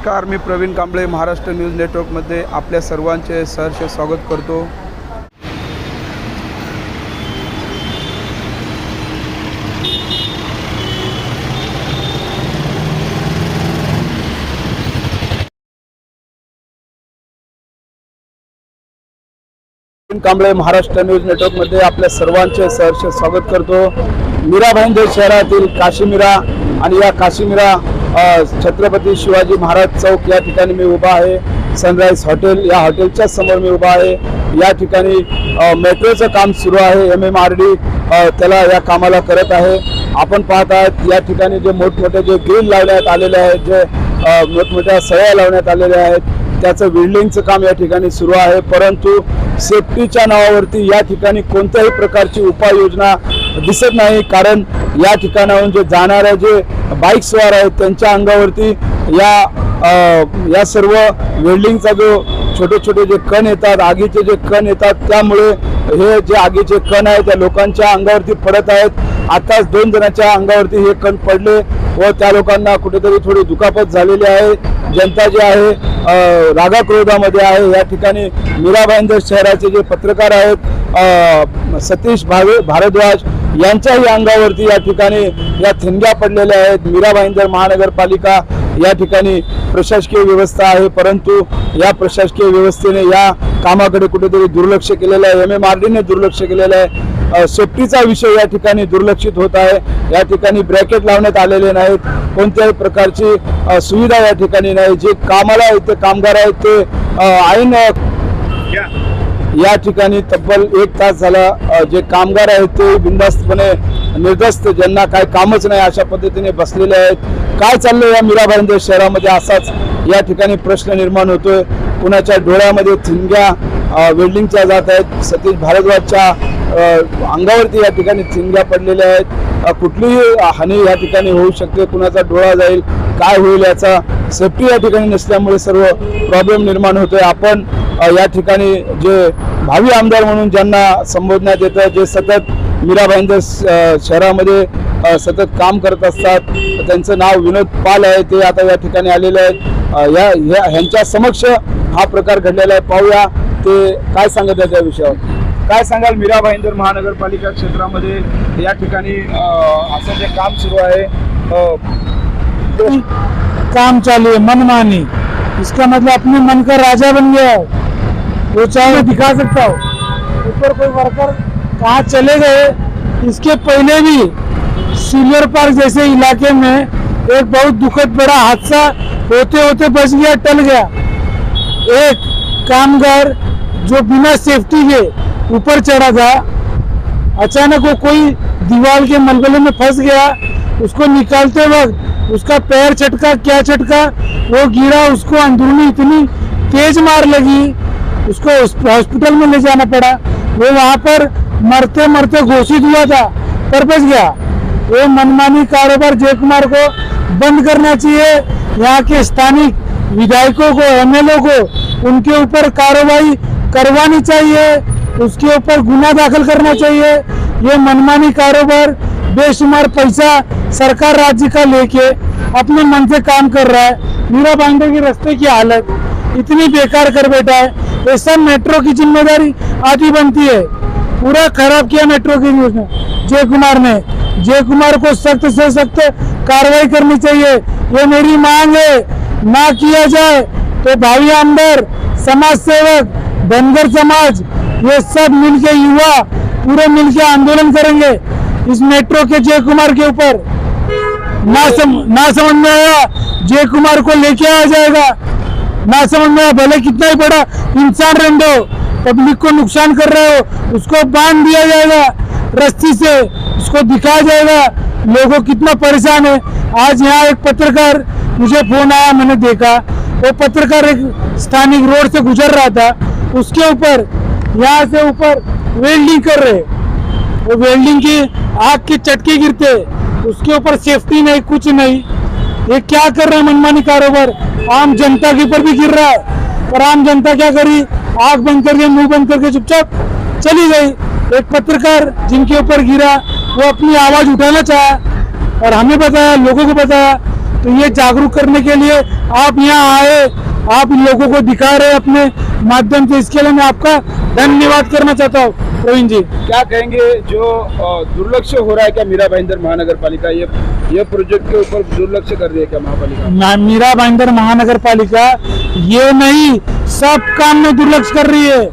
नमस्कार मी प्रवीण कांबळे महाराष्ट्र न्यूज नेटवर्कमध्ये आपल्या सर्वांचे सहर्ष स्वागत करतो. प्रवीण कांबळे महाराष्ट्र न्यूज नेटवर्कमध्ये आपल्या सर्वांचे सहर्ष स्वागत करतो. मीरा भाईंदर शहरातील काशीमिरा आणि या काशीमिरा छत्रपती शिवाजी महाराज चौक या ठिकाणी मी उभा आहे. सनराईज हॉटेल या हॉटेलच्या समोर मी उभा आहे. या ठिकाणी मेट्रोचं काम सुरू आहे. एम एम आर डी त्याला या कामाला करत आहे. आपण पाहत आहात या ठिकाणी जे मोठमोठे जे ग्रिल लावण्यात आलेले आहेत जे मोठमोठ्या सळ्या लावण्यात आलेल्या आहेत त्याचं वेल्डिंगचं काम या ठिकाणी सुरू आहे. परंतु सेफ्टीच्या नावावरती या ठिकाणी कोणत्याही प्रकारची उपाययोजना दिसत नाही. कारण या ठिकाणाहून जे जाणाऱ्या जे बाईक स्वार आहेत त्यांच्या अंगावरती या या सर्व वेल्डिंगचा जो छोटे छोटे जे कण येतात आगीचे जे कण येतात त्यामुळे हे जे आगीचे कण आहेत त्या लोकांच्या अंगावरती पडत आहेत. आताच दोन जणांच्या अंगावरती हे कण पडले व त्या लोकांना कुठेतरी थोडी दुखापत झालेली आहे. जनता जी आहे अ, रागाक्रोधामध्ये आहे. या ठिकाणी मीरा भाईंदर शहराचे जे पत्रकार आहेत सतीश भावे भारद्वाज यांच्याही अंगावरती या ठिकाणी या ठिणग्या पडलेल्या आहेत. मीराबाईंदर महानगरपालिका या ठिकाणी प्रशासकीय व्यवस्था आहे. परंतु या प्रशासकीय व्यवस्थेने या कामाकडे कुठेतरी दुर्लक्ष केलेलं आहे. एम एम आर डीने दुर्लक्ष केलेलं आहे. सेफ्टीचा विषय या ठिकाणी दुर्लक्षित होत आहे. या ठिकाणी ब्रॅकेट लावण्यात आलेले नाहीत. कोणत्याही प्रकारची सुविधा या ठिकाणी नाही. जे कामाला इथे कामगार आहेत ते ऐन या ठिकाणी तब्बल एक तास झाला जे कामगार आहेत ते बिंदास्तपणे निर्दस्त ज्यांना काय कामच नाही अशा पद्धतीने बसलेले आहेत. काय चाललंय या मीराभाईंदे शहरामध्ये? असाच या ठिकाणी प्रश्न निर्माण होतोय. कुणाच्या डोळ्यामध्ये थिंग्या वेल्डिंगच्या जात आहेत? सतीश भारद्वाजच्या अंगावरती या ठिकाणी चिंग्या पडलेल्या आहेत. कुठलीही हानी या ठिकाणी होऊ शकते. कुणाचा डोळा जाईल काय होईल याचा सेफ्टी या ठिकाणी नसल्यामुळे सर्व प्रॉब्लेम निर्माण होतोय. आपण या ठिकाणी जे भावी आमदार म्हणून ज्यांना संबोधण्यात येतं जे सतत मीरा भाईंदर श- शहरामध्ये सतत काम करत असतात त्यांचं नाव विनोद पाल आहे ते आता या ठिकाणी आलेले आहेत. या ह्या- ह्यांच्या समक्ष हा प्रकार घडलेला आहे. पाहूया ते काय सांगत आहे त्या विषयावर. काय सांगाल मीरा भाईंदर महानगरपालिका क्षेत्रामध्ये या ठिकाणी असं जे काम सुरू आहे काम चालू है मनमानी. इसका मतलब अपने मन का राजा बन गया है. वो चाहे मैं दिखा सकता हूँ. ऊपर कोई वर्कर कहाँ चले गए, इसके पहले भी सिल्वर पार्क जैसे इलाके में एक बहुत दुखद बड़ा हादसा होते होते बच गया, टल गया। एक कामगार जो बिना सेफ्टी के ऊपर चढ़ा था। अचानक वो कोई दीवार के मलबले में फंस गया। उसको निकालते वक्त उसका पैर चटका, क्या चटका? वो गिरा, उसको अंदरूनी इतनी तेज मार लगी। उसको हॉस्पिटल में ले जाना पड़ा। वो वहाँ पर मरते मरते घोषित हुआ था, पर बच गया। वो मनमानी कारोबार जय कुमार को बंद करना चाहिए। यहाँ के स्थानिक विधायकों को एमएलओ को उनके ऊपर कार्रवाई करवानी चाहिए। उसके ऊपर गुना दाखिल करना चाहिए। ये मनमानी कारोबार, बेशुमार पैसा सरकार राज्य का लेके अपने मन से काम कर रहा है। मीरा बांडे के रास्ते की हालत इतनी बेकार कर बैठा है। ये सब मेट्रो की ज़िम्मेदारी आधी बनती है। पूरा खराब किया मेट्रो की न्यूज़ ने जय कुमार ने। जय कुमार को सख्त से सख्त कार्रवाई करनी चाहिए। ये मेरी मांग है। ना किया जाए तो भावी आमदार समाज सेवक धनगर समाज ये सब मिलके युवा पूरे मिलके आंदोलन करेंगे इस मेट्रो के जय कुमार के ऊपर। ना सम, ना समझ में आया जय कुमार को लेके आ जाएगा। ना समझ में आया भले कितना ही बड़ा इंसान रहने दो पब्लिक को नुकसान कर रहे हो उसको बाँध दिया जाएगा रस्सी से उसको दिखाया जाएगा लोगों कितना परेशान है। आज यहाँ एक पत्रकार मुझे फ़ोन आया मैंने देखा वो पत्रकार एक स्थानिक रोड से गुजर रहा था उसके ऊपर यहाँ से ऊपर वेल्डिंग कर रहे वो वेल्डिंग की आग के चटके गिरते उसके ऊपर सेफ्टी नहीं, कुछ नहीं। ये क्या कर रहे हैं मनमानी कारोबार? आम जनता के ऊपर भी गिर रहा है। और आम जनता क्या करी? आग बंद करके मुँह बंद करके चुपचाप चली गई। एक पत्रकार जिनके ऊपर गिरा, वो अपनी आवाज़ उठाना चाहा और हमें बताया, लोगों को बताया तो ये जागरूक करने के लिए आप यहाँ आए, आप लोगों को दिखा रहे अपने माध्यम से। इसके लिए मैं आपका धन्यवाद करना चाहता हूँ प्रवीण जी। क्या कहेंगे जो दुर्लक्ष हो रहा है क्या मीरा भाईंदर महानगर पालिका ये ये प्रोजेक्ट के ऊपर दुर्लक्ष कर रही है क्या महापालिका? मीरा भाईंदर महानगर पालिका ये नहीं सब काम में दुर्लक्ष कर रही है।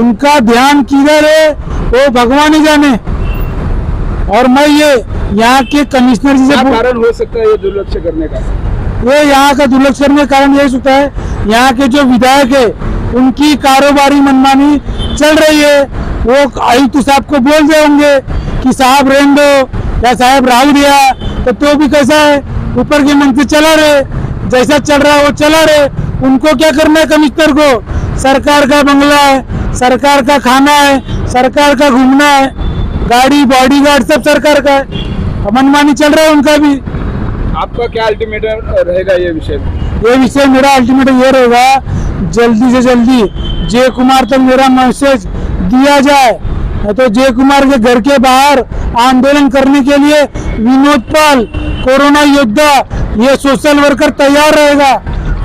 उनका ध्यान किधर है वो भगवान ही जाने। और मैं ये यहाँ के कमिश्नर जी से कारण हो सकता है ये दुर्लक्ष करने का? ये यहाँ का दुर्लक्ष करने का कारण यही होता है यहाँ के जो विधायक है उनकी कारोबारी मनमानी चल रही है। वो आयुक्त साहब को बोल रहे होंगे कि साहब रेन दो या साहब राहु दिया तो तो भी कैसा है? ऊपर के मंत्री चला रहे जैसा चल रहा है वो चला रहे। उनको क्या करना है कमिश्नर को? सरकार का बंगला है सरकार का खाना है सरकार का घूमना है गाड़ी बॉडी गार्ड सब सरकार का है। मनमानी चल रहा है उनका भी। आपका क्या अल्टीमेटम रहेगा ये विषय? ये विषय मेरा अल्टीमेटम ये रहेगा जल्दी से जल्दी जय कुमार तक मेरा मैसेज दिया जाए। तो जय कुमार के घर के बाहर आंदोलन करने के लिए विनोद पाल कोरोना योद्धा ये सोशल वर्कर तैयार रहेगा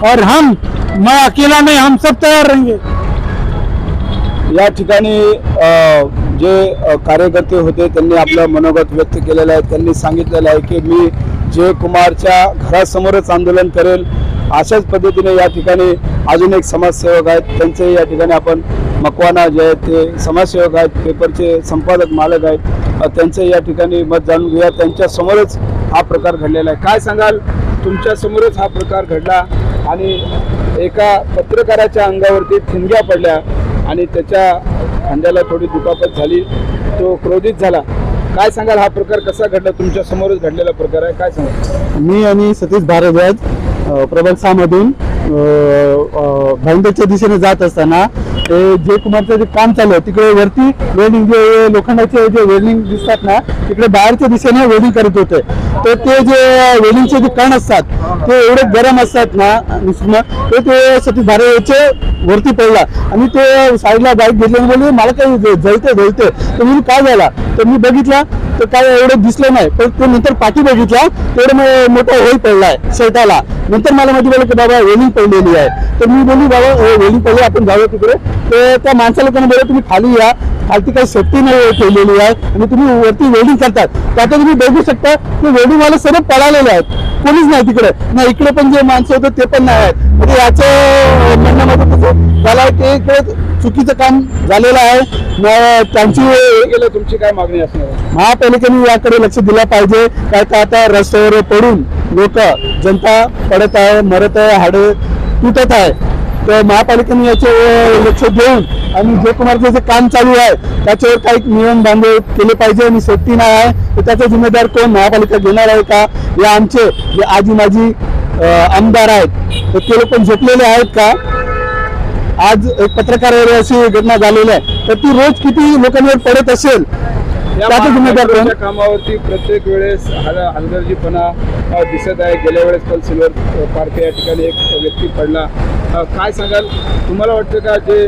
और हम मैं अकेला नहीं हम सब तैयार रहेंगे। या ठिकाणी जे कार्यकर्ते होते त्यांनी आपलं मनोगत व्यक्त केलेलं आहे त्यांनी सांगितलेलं आहे की मी जयकुमारच्या घरासमोरच आंदोलन करेल. अशाच पद्धतीने या ठिकाणी अजून एक समाजसेवक आहेत. त्यांचे या ठिकाणी आपण मकवाना जे आहेत ते समाजसेवक आहेत पेपरचे संपादक मालक आहेत. अ, त्यांचे या ठिकाणी मत जाणून घेऊया. त्यांच्या समोरच हा प्रकार घडलेला आहे. काय सांगाल? तुमच्या समोरच हा प्रकार घडला आणि एका पत्रकाराच्या अंगावरती ठिणग्या पडल्या आणि त्याच्या खांद्याला थोडी दुखापत झाली. तो क्रोधित झाला. काय सांगाल? हा प्रकार कसा घडला? तुमच्या समोरच घडलेला प्रकार आहे. काय सांगाल? मी आणि सतीश भारद्वाज अ, प्रबल मधून दिशेने जात असताना ते जे कुमारचं जे काम चालू आहे तिकडे वरती वेल्डिंग जे लोखंडाचे जे वेल्डिंग दिसतात ना तिकडे बाहेरच्या दिशेने वेल्डिंग करत होते. तर ते जे वेल्डिंगचे जे कण असतात ते एवढे गरम असतात ना ते ते सतीश भारेचे वरती पडला. आणि ते साईडला बाईक घेतल्याने बोलले मला काही जळते जळते. तर मी काय झाला? तर मी बघितला तर काय एवढं दिसलं नाही पण तो नंतर पाठी बघितला तेवढं मग मोठा होल पडलाय शर्टाला नंतर मला माहिती पडलं की बाबा वेलिंग पडलेली आहे. तर मी बोलली बाबा हो, वेलिंग पडली आपण जाऊया तिकडे. तर त्या माणसाला कोणी बोललं तुम्ही खाली या खालती काही सेफ्टी नाही ठेवलेली आहे आणि तुम्ही वरती वेल्डिंग करतात. त्यात तुम्ही बघू शकता की वेल्डिंग वाले सर्व पळालेले आहेत. कोणीच नाही तिकडे. ना इकडे पण जे माणसं होतं ते पण नाही आहेत. म्हणजे याचं म्हणण्यामध्ये तसं झालं आहे ते इकडे चुकीचं काम झालेलं आहे. त्यांची हे गेलं तुमची काय मागणी असणार? महापालिकेने याकडे लक्ष दिलं पाहिजे. काय का आता रस्त्यावर पडून लोक जनता पडत आहे मरत आहे हाडे तुटत आहे. तर महापालिकेने याचे लक्ष देऊन आणि जे कुमारचं जे काम चालू आहे त्याच्यावर काही नियम बांधव केले पाहिजे आणि सेफ्टी नाही आहे. तर त्याचा जिम्मेदार कोण महापालिका घेणार आहे का? या आमचे जे आजी माजी आमदार आहेत तर ते लोक झोपलेले आहेत का? आज एक पत्रकारावर अशी घटना झालेली आहे. तर ती रोज किती लोकांवर पडत असेल? त्याचा जिम्मेदार कोण कामावरती प्रत्येक वेळेस हल हलगर्जीपणा दिसत आहे. गेल्या वेळेस पण सिल्वर पार्क या ठिकाणी एक व्यक्ती पडला. काय सांगाल? तुम्हाला वाटतं का जे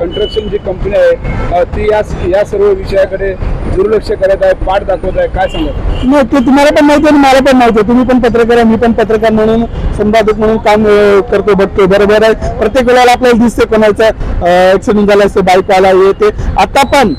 कन्स्ट्रक्शन जी कंपनी आहे ती या या सर्व विषयाकडे दुर्लक्ष करत आहे पाठ दाखवत आहे? काय सांगाल? नाही ते तुम्हाला पण माहिती आहे आणि मला पण माहिती आहे. तुम्ही पण पत्रकार आहे मी पण पत्रकार म्हणून संपादक म्हणून काम करतो बघतो बरोबर आहे? प्रत्येक वेळेला आपल्याला दिसते कोणाचा ऍक्सिडेंट झाला असते बाईक आला हे ते. आता पण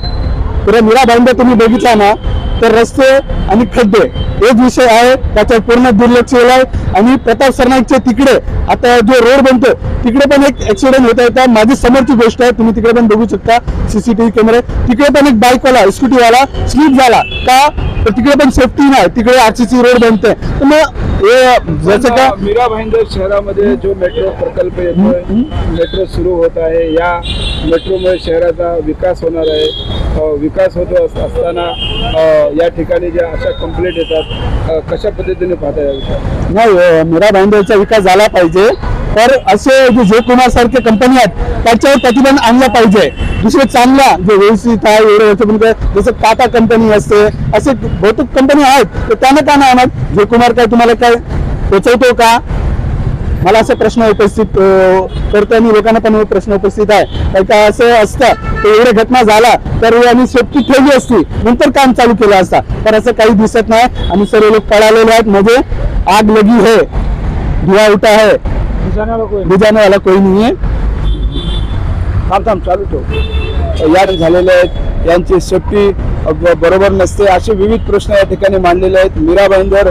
पुरा मीरा भाईंदा तुम्ही बघितला ना तर रस्ते आणि खड्डे हेच विषय आहे. त्याच्यावर पूर्ण दुर्लक्ष केलं आहे आणि प्रताप सरनाईकच्या तिकडे आता जो रोड बनतो तिकडे पण एक ऍक्सिडेंट होत आहे. माझी समोरची गोष्ट आहे तुम्ही तिकडे पण बघू शकता. सीसीटीव्ही कॅमेरे तिकडे पण एक बाईकवाला स्कूटीवाला स्लिप झाला. का? तर तिकडे पण सेफ्टी नाही. तिकडे आरसीसी रोड बनते तर मग हे जसं का मीरा भाईंदर शहरामध्ये जो मेट्रो प्रकल्प येतोय मेट्रो सुरू होत आहे. या मेट्रोमुळे शहराचा विकास होणार आहे. विकास होत असताना या ठिकाणी ज्या अशा कंप्लेंट येतात कशा पद्धतीने पाहता या विषयात नाही मीरा विकास झाला पाहिजे. तर असे जे जे कुमार सारखे कंपनी आहेत त्याच्यावर प्रतिबंध आणला पाहिजे. दुसरे चांगला जे व्यवस्थित आहे एवढे वर्ष म्हणजे जसं टाटा कंपनी असते असे बहुतेक कंपनी आहेत तर त्यांना का नाही आणत? जे कुमार काय तुम्हाला काय पोचवतो का? मला असे प्रश्न उपस्थित करतो आणि लोकांना पण प्रश्न उपस्थित आहे. का असं असतं की एवढी घटना झाला तर यांनी सेफ्टी ठेवली असती नंतर काम चालू केलं असता. तर असं काही दिसत नाही. आणि सर्व लोक पळालेले आहेत. मध्ये आग लगी है. धुवा उठा है. बुझाने वाला कोई नाही आहे. काम थांब चालू ठेव. या झालेले आहेत. यांची सेफ्टी बरोबर नसते. असे विविध प्रश्न या ठिकाणी मांडलेले आहेत. मीरा भाईंदर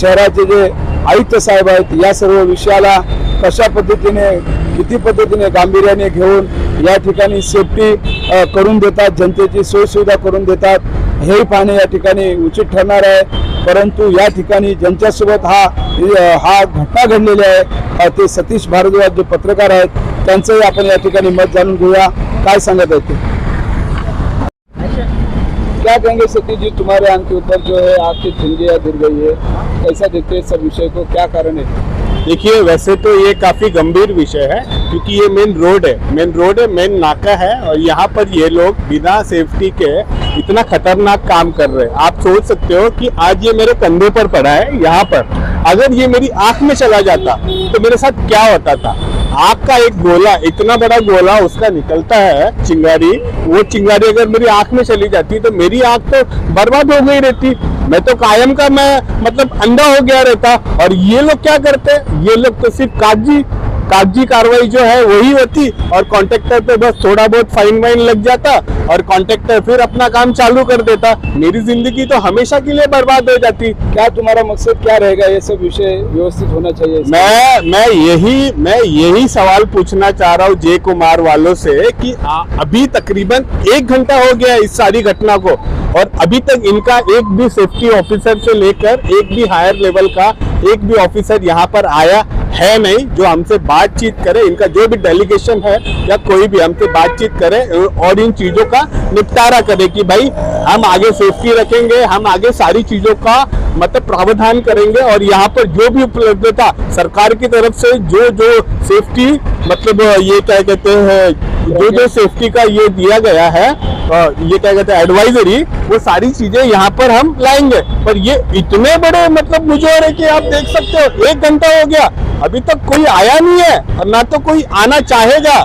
शहराचे जे आयुक्त साहेब आहेत या सर्व विषयाला कशा पद्धतीने किती पद्धतीने गांभीर्याने घेऊन या ठिकाणी सेफ्टी करून देतात जनतेची सोयसुविधा करून देतात हे पाहणे या ठिकाणी उचित ठरणार आहे. परंतु या ठिकाणी ज्यांच्यासोबत हा हा घटना घडलेली आहे ते सतीश भारद्वाज जे पत्रकार आहेत त्यांचंही आपण या ठिकाणी मत जाणून घेऊया. काय सांगत आहेत ते? क्या कहेंगे सतीश जी, तुम्हारे आँख के ऊपर जो है आपकी ठिंगिया गिर गई है। कैसा देखते हैं सब विषय को क्या कारण है? देखिए, वैसे तो ये काफ़ी गंभीर विषय है, क्योंकि ये मेन रोड है। मेन रोड है मेन नाका है, और यहाँ पर ये लोग बिना सेफ्टी के इतना खतरनाक काम कर रहे हैं। आप सोच सकते हो कि आज ये मेरे कंधे पर पड़ा है, यहाँ पर। अगर ये मेरी आँख में चला जाता तो मेरे साथ क्या होता था? आग का एक गोला, इतना बड़ा गोला उसका निकलता है चिंगारी। वो चिंगारी अगर मेरी आँख में चली जाती तो मेरी आँख तो बर्बाद हो गई रहती। मैं तो कायम का मैं मतलब अंधा हो गया रहता। और ये लोग क्या करते ये लोग तो सिर्फ़ कागज़ी कागज़ी कार्रवाई जो है वही होती और कॉन्ट्रेक्टर पे बस थोड़ा बहुत फाइन वाइन लग जाता और कॉन्ट्रेक्टर फिर अपना काम चालू कर देता। मेरी ज़िंदगी तो हमेशा के लिए बर्बाद हो जाती। क्या तुम्हारा मकसद क्या रहेगा? ये सब विषय व्यवस्थित होना चाहिए मैं मैं यही मैं यही सवाल पूछना चाह रहा हूँ जय कुमार वालों से कि आ, अभी तकरीबन एक घंटा हो गया इस सारी घटना को। और अभी तक इनका एक भी सेफ्टी ऑफिसर से लेकर एक भी हायर लेवल का एक भी ऑफिसर यहाँ पर आया है नहीं, जो हमसे बातचीत करे, इनका जो भी डेलीगेशन है या कोई भी हमसे बातचीत करे और इन चीज़ों का निपटारा करे कि भाई, हम आगे सेफ्टी रखेंगे, हम आगे सारी चीज़ों का मतलब प्रावधान करेंगे और यहाँ पर जो भी उपलब्धता सरकार की तरफ़ से, जो जो सेफ्टी मतलब ये क्या कहते हैं जो जो सेफ्टी का ये दिया गया है ये क्या कहते हैं एडवाइजरी वो सारी चीज़ें यहाँ पर हम लाएँगे। पर ये इतने बड़े मतलब मुझे है की आप देख सकते हो, एक घंटा हो गया। अभी तक कोई आया नहीं है, और ना तो कोई आना चाहेगा।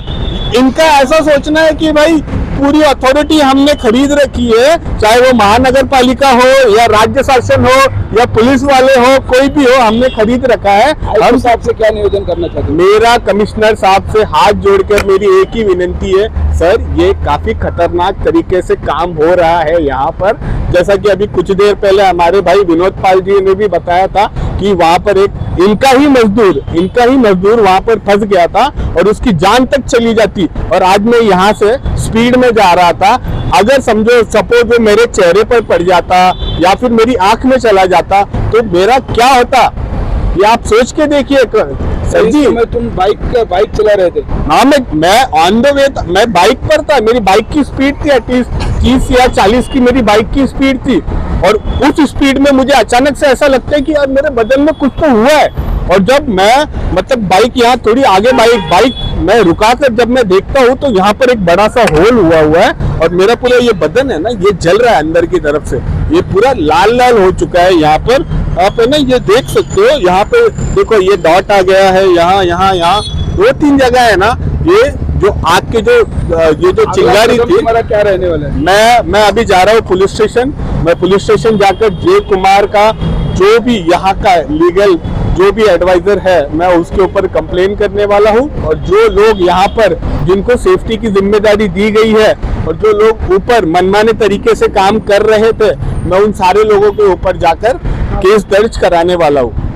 इनका ऐसा सोचना है कि भाई पूरी अथॉरिटी हमने खरीद रखी है चाहे वो महानगर पालिका हो या राज्य शासन हो या पुलिस वाले हो कोई भी हो हमने खरीद रखा है। हम साहब से क्या निवेदन करना चाहते हैं? मेरा कमिश्नर साहब से हाथ जोड़कर मेरी एक ही विनंती है सर ये काफ़ी खतरनाक तरीके से काम हो रहा है यहाँ पर। जैसा कि अभी कुछ देर पहले हमारे भाई विनोद पाल जी ने भी बताया था कि वहाँ पर एक इनका ही मजदूर इनका ही मजदूर वहाँ पर फंस गया था और उसकी जान तक चली जाती। और आज मैं यहाँ से स्पीड में जा रहा था। अगर समझो सपोज़ वो मेरे चेहरे पर पड़ जाता या फिर मेरी आँख में चला जाता तो मेरा क्या होता? ये आप सोच के देखिए सर जी। समय तुम बाइक बाइक चला रहे थे। हाँ मैं मैं ऑन द वे मैं बाइक पर था। मेरी बाइक की स्पीड थी एटलीस्ट तीस या चालीस की मेरी बाइक की स्पीड थी और उस स्पीड में मुझे अचानक से ऐसा लगता है कि यार मेरे बदन में कुछ तो हुआ है। और जब मैं मतलब बाइक यहाँ थोड़ी आगे बाइक बाइक मैं रुका कर जब मैं देखता हूँ तो यहाँ पर एक बड़ा सा होल हुआ हुआ है और मेरा पूरा ये बदन है ना, ये जल रहा है अंदर की तरफ़ से। ये पूरा लाल लाल हो चुका है यहाँ पर। आप है ना, ये देख सकते हो, यहाँ पे देखो ये डॉट आ गया है, यहाँ यहाँ यहाँ, दो तीन जगह है ना, ये जो आग के जो ये जो चिंगारी थी क्या रहने वाला है? मैं मैं अभी जा रहा हूँ पुलिस स्टेशन। मैं पुलिस स्टेशन जाकर जय कुमार का जो भी यहाँ का लीगल जो भी एडवाइजर है मैं उसके ऊपर कंप्लेन करने वाला हूँ। और जो लोग यहाँ पर जिनको सेफ्टी की ज़िम्मेदारी दी गई है और जो लोग ऊपर मनमाने तरीके से काम कर रहे थे मैं उन सारे लोगों के ऊपर जाकर केस दर्ज कराने वाला हूँ।